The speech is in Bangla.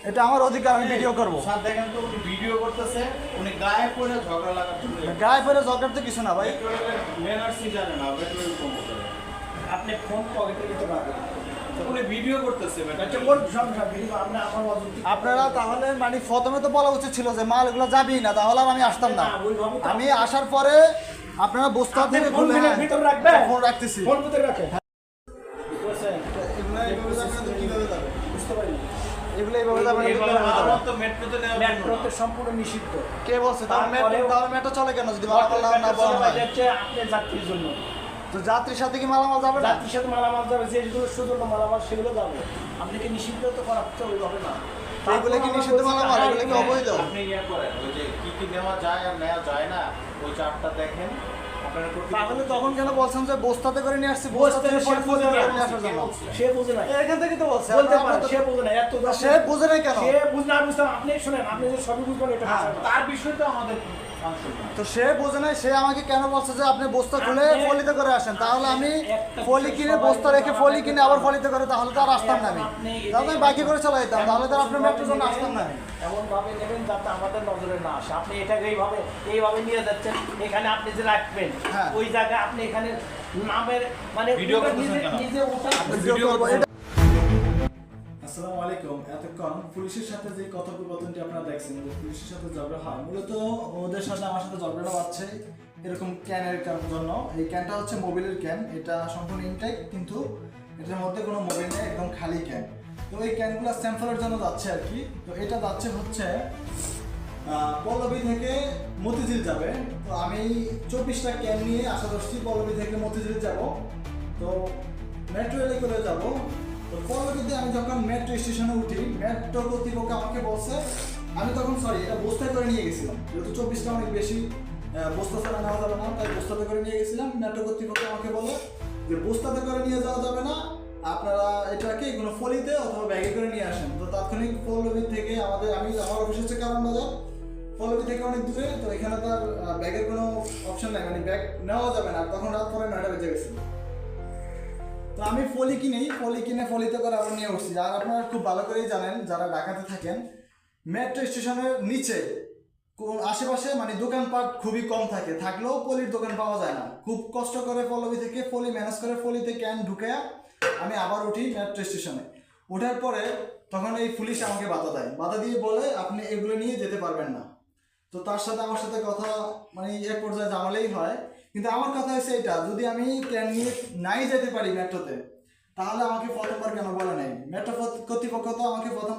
এটা আমার অধিকার আমি ভিডিও করব। স্যার দেখেন তো উনি ভিডিও করতেছে উনি গায়ে পড়ে ঝগড়া লাগার জন্য গায়ে ফেরে জগার তো কিছু না ভাই। ম্যানার্সই জানে না পেট্রোল কম আপনি ফোন পকেটে নিতে পারবেন আপনারা তাহলে মানে প্রথমে তো বলা উচিত ছিল যে মাল এগুলো যাবেই না তাহলে আমি আসতাম না। আমি আসার পরে আপনারা বস্তা থেকে ফোন হ্যাঁ? ফোন রাখতেছি। ফোন পারি এগুলো এইভাবে যাবে না, তো মেট্রোতে মেট্রোতে সম্পূর্ণ নিষিদ্ধ। কে বলছে? তাহলে মেট্রো তাহলে মেট্রো চলে কেন? যদি মালামাল না- বহন হয়? হচ্ছে আপনার যাত্রীর জন্য। তো যাত্রীর সাথে কি মালামাল যাবে যাত্রীর সাথে মালামাল যাবে যেগুলো সুযোগ্য মালামাল সেগুলো যাবে। আপনাকে নিষিদ্ধ তো করা ওইভাবে না। এগুলো কি নিষিদ্ধ মালামাল? এগুলো কি অবৈধ? আপনি ইয়ে করেন ওই যে কি কি নেওয়া যায় আর নেওয়া যায় না ওই চারটা দেখেন। তাহলে তখন কেন বলছেন যে বস্তাতে করে নিয়ে আসছি? বস্তাতে সে বুঝে না। সে বুঝে না এখান থেকে তো বলছে। বলতে পারে সে বুঝে না এত সে বুঝে নাই কেন? সে বুঝ না বুঝতাম। আপনি শুনেন আপনি যে সবই বুঝবেন এটা হ্যাঁ, না। তার বিষয় তো আমাদের তো সে বোঝে নাই সে আমাকে কেন বলছে যে আপনি বস্তা খুলে ফলিতে করে আসেন? তাহলে আমি ফলি কিনে বস্তা রেখে ফলি কিনে আবার ফলিতে করে তাহলে তো আর আসতাম না আমি। তাহলে আমি বাকি করে চলে যেতাম তাহলে তো আপনার মেট্রোর জন্য আসতাম না। আমি এমন ভাবে নেবেন যাতে আমাদের নজরে না আসে। আপনি এটাকে এইভাবে এইভাবে নিয়ে যাচ্ছেন। এখানে আপনি যে রাখবেন। ওই জায়গায় আপনি এখানে নামের মানে নিজে- আসসালামু আলাইকুম। এতক্ষণ পুলিশের সাথে যে কথোপকথনটি আপনারা দেখছেন যে পুলিশের সাথে ঝগড়া হয়। মূলত ওদের সাথে আমার সাথে ঝগড়াটা এরকম ক্যানের জন্য। এই ক্যানটা হচ্ছে মোবিলের ক্যান এটা সম্পূর্ণ ইনটেক কিন্তু এটার মধ্যে কোনো মোবিল নেই একদম খালি ক্যান তো এই ক্যানগুলো স্যাম্পলের জন্য যাচ্ছে আর কি। তো এটা যাচ্ছে হচ্ছে পল্লবী থেকে মতিঝিল যাবে। তো আমি চব্বিশটা ক্যান নিয়ে আশা করছি পল্লবী থেকে মতিঝিল যাব। তো মেট্রো রেলে করে যাব। তো পল্লবীতে আমি যখন মেট্রো স্টেশনে উঠি মেট্রো কর্তৃপক্ষ আমাকে বলছে, আমি তখন সরি এটা বস্তায় করে নিয়ে গেছিলাম। যেহেতু চব্বিশটা অনেক বেশি বস্তা ছাড়া নেওয়া যাবে না, তাই বস্তাতে করে নিয়ে গেছিলাম। মেট্রো কর্তৃপক্ষ আমাকে বলে যে বস্তাতে করে নিয়ে যাওয়া যাবে না, আপনারা এটাকে কোনো ফলিতে অথবা ব্যাগে করে নিয়ে আসেন। তো তাৎক্ষণিক পল্লবীর থেকে আমাদের, আমি আমার অফিস হচ্ছে কারণ বাজার পল্লবী থেকে অনেক দূরে, তো এখানে তো আর ব্যাগের কোনো অপশন নাই মানে ব্যাগ নেওয়া যাবে না, তখন রাত পরে নয়টা বেজে গেছে। তো আমি ফলি কিনেই ফলি কিনে ফলিতে করে আবার নিয়ে উঠছি আর আপনারা খুব ভালো করেই জানেন, যারা ঢাকাতে থাকেন মেট্রো স্টেশনের নিচে, কোন আশেপাশে মানে দোকানপাট খুবই কম থাকে, থাকলেও পলির দোকান পাওয়া যায় না। খুব কষ্ট করে পল্লবী থেকে ফলি ম্যানেজ করে ফলিতে ক্যান ঢুকে আমি আবার উঠি মেট্রো স্টেশনে। ওঠার পরে তখন এই পুলিশ আমাকে বাধা দেয়। বাধা দিয়ে বলে, আপনি এগুলো নিয়ে যেতে পারবেন না। তো তার সাথে আমার সাথে কথা মানে এক পর্যায়ে জামালেই হয়। কিন্তু আমার কথা হচ্ছে এটা যদি আমি ট্রেন নিয়ে নাই যেতে পারি মেট্রোতে তাহলে আমাকে প্রথমবার কেন বলে নাই? মেট্রো কর্তৃপক্ষ তো আমাকে প্রথম